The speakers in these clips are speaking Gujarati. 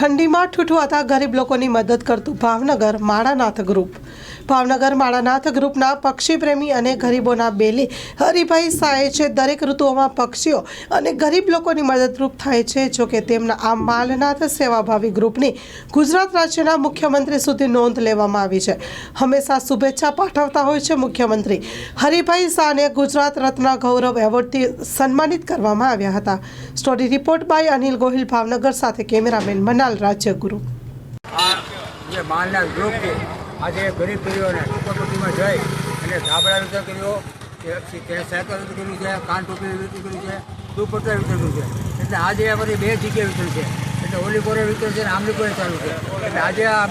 ઠંડીમાં ઠૂઠવાતા ગરીબ લોકોની મદદ કરતું ભાવનગર માળાનાથ ગ્રુપ. ભાવનગર માળાનાથ ગ્રુપના પક્ષીપ્રેમી અને ગરીબોના બેલી હરિભાઈ સાએ છે દરેક ઋતુઓમાં પક્ષીઓ અને ગરીબ લોકોની મદદરૂપ થાય છે જોકે તેમના આ માલનાથ સેવાભાવી ગ્રુપની ગુજરાત રાજ્યના મુખ્યમંત્રી સુધી નોંધ લેવામાં આવી છે. હંમેશા શુભેચ્છા પાઠવતા હોય છે મુખ્યમંત્રી. હરિભાઈ શાહને ગુજરાત રત્ન ગૌરવ એવોર્ડથી સન્માનિત કરવામાં આવ્યા હતા. Story report by Anil Gohil, Bhavnagar સાથે કેમેરામેન મનાલ રાજ્યગુરુ. જે આજે ગરીબ પરિવારોને ઝુંપડપટ્ટીમાં જઈ અને ધાબળા વિતરણ કર્યો કે પછી તે સાયકલ વિતરણ કર્યું છે, કાન ટોપી વિતરણ કર્યું છે, દુપટ્ટા વિતરણ કર્યું છે. એટલે આજે અમારી બે જગ્યાએ વિતરણ છે. એટલે ઓલી કોરે વિતરણ છે અને આમલી કોરે ચાલુ છે. એટલે આજે આ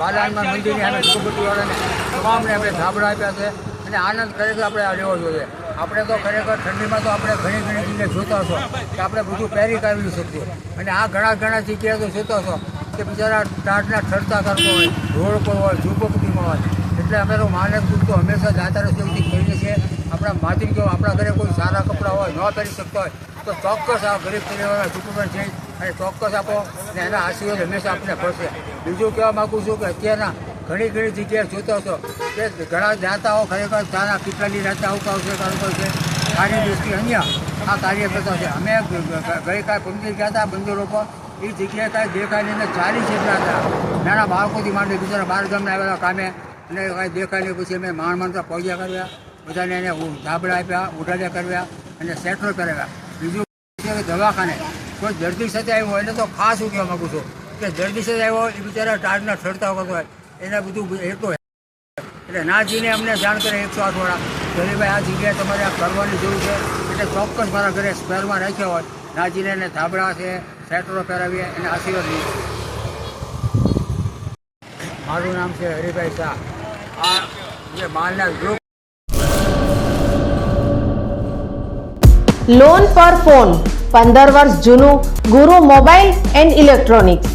બાલાનમાં મંદિરની અમે ઝુંપડપટ્ટીવાળાને તમામને આપણે ધાબળા આપ્યા છે અને આનંદ ખરેખર આપણે આ લેવો જોઈએ. આપણે તો ખરેખર ઠંડીમાં તો આપણે ઘણી ઘણી જગ્યાએ જોતા હશો કે આપણે બધું પહેરી કાઢી શકીએ. અને આ ઘણા ઘણા જગ્યાએ તો જોતા હશો. કે બિચારા ટાટના ઠરતા કરતો હોય રોડ પર હોય, ઝૂંપડપટ્ટીમાં હોય. એટલે અમે તો માનસ દૂધ તો હંમેશા દાતાર સેવથી કરીએ છીએ આપણા માધ્યમ આપણા ઘરે કોઈ સારા કપડાં હોય, ન પહેરી શકતો હોય, તો ચોક્કસ આ ગરીબ પરિવારના ઝૂંપડમાં જઈ અને ચોક્કસ આપો અને એના આશીર્વાદ હંમેશા આપણે પડશે બીજું કહેવા માગું છું કે અત્યારના ઘણી ઘણી જગ્યાએ જોતા હશો કે ઘણા દાતાઓ ખરેખર સારા રાતે આવતા હશે કારોબાર છે સારી દ્રષ્ટિ અહીંયા આ કાર્ય કરતા છે. અમે ગઈકાલે પંદર ગયા હતા બંદરો પર. એ જગ્યાએ કાંઈ દેખાય નહીં ને ચાલીસ જેટલા હતા. નાના બાળકોથી માંડી બિચારા બાર ગામને આવેલા કામે. અને કાંઈ દેખાય નહીં, પછી અમે માણ માણતા પગ્યા કર્યા. બધાને એને ધાબળા આપ્યા ઉઠાડ્યા કર્યા અને સેટરો કરાવ્યા. બીજું દવાખાને. કોઈ દર્દી સાથે આવ્યો હોય એને તો ખાસ હું કહેવા માગું છું કે દર્દી સાથે આવ્યો એ બિચારા ટાળના ઠરતા વખત હોય. એને બધું એટલું એટલે નાજીને અમને જાણ કરે એકસો આઠ વાળા. ગરીભાઈ આ જગ્યાએ તમારે આ કરવાની જરૂર છે. એટલે ચોક્કસ મારા ઘરે સ્પેરમાં રાખ્યા હોય. નાજીને એને ધાબળા છે સેટરો પહેરાવીએ અને આશીર્વાદ લઈએ. મારું નામ છે હરિભાઈ શાહ. આ જે માલના ગ્રુપ લોન પર ફોન પંદર વર્ષ જૂનું, ગુરુ મોબાઈલ એન્ડ ઇલેક્ટ્રોનિક્સ.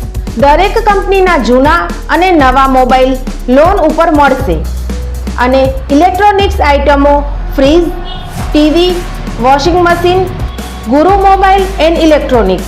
દરેક કંપનીના જૂના અને નવા મોબાઈલ લોન ઉપર મળશે. અને ઇલેક્ટ્રોનિક્સ આઇટમો fridge, TV, washing machine, Guru mobile and electronics.